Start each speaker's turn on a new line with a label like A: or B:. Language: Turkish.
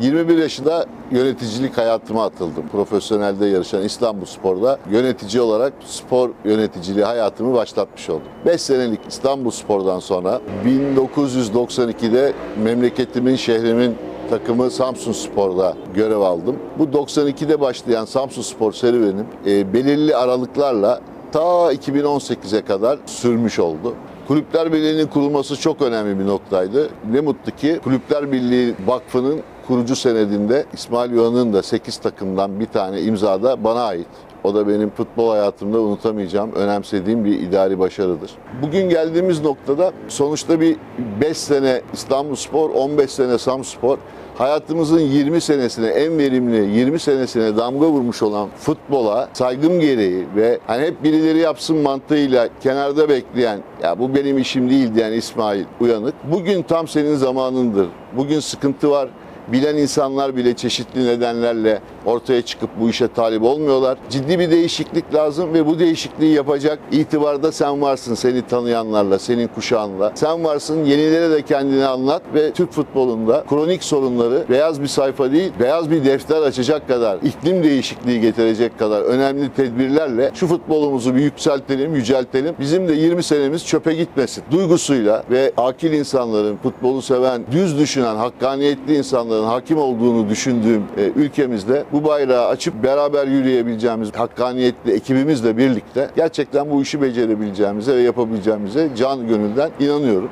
A: 21 yaşında yöneticilik hayatıma atıldım. Profesyonelde yarışan İstanbul Spor'da yönetici olarak spor yöneticiliği hayatımı başlatmış oldum. 5 senelik İstanbul Spor'dan sonra 1992'de memleketimin, şehrimin takımı Samsun Spor'da görev aldım. Bu 92'de başlayan Samsun Spor serüvenim e, belirli aralıklarla ta 2018'e kadar sürmüş oldu. Kulüpler Birliği'nin kurulması çok önemli bir noktaydı. Ne mutlu ki Kulüpler Birliği Vakfı'nın kurucu senedinde İsmail Yuhan'ın da 8 takımdan bir tane imzada bana ait. O da benim futbol hayatımda unutamayacağım, önemsediğim bir idari başarıdır. Bugün geldiğimiz noktada sonuçta bir 5 sene İstanbulspor, 15 sene Samspor, hayatımızın 20 senesine, en verimli 20 senesine damga vurmuş olan futbola saygım gereği ve hani hep birileri yapsın mantığıyla kenarda bekleyen, ya bu benim işim değil diyen İsmail Uyanık, bugün tam senin zamanındır. Bugün sıkıntı var bilen insanlar bile çeşitli nedenlerle ortaya çıkıp bu işe talip olmuyorlar. Ciddi bir değişiklik lazım ve bu değişikliği yapacak itibarda sen varsın seni tanıyanlarla, senin kuşağınla. Sen varsın yenilere de kendini anlat ve Türk futbolunda kronik sorunları beyaz bir sayfa değil, beyaz bir defter açacak kadar, iklim değişikliği getirecek kadar önemli tedbirlerle şu futbolumuzu bir yükseltelim, yüceltelim. Bizim de 20 senemiz çöpe gitmesin. Duygusuyla ve akil insanların, futbolu seven, düz düşünen, hakkaniyetli insanların hakim olduğunu düşündüğüm e, ülkemizde bu bayrağı açıp beraber yürüyebileceğimiz hakkaniyetli ekibimizle birlikte gerçekten bu işi becerebileceğimize ve yapabileceğimize can gönülden inanıyorum.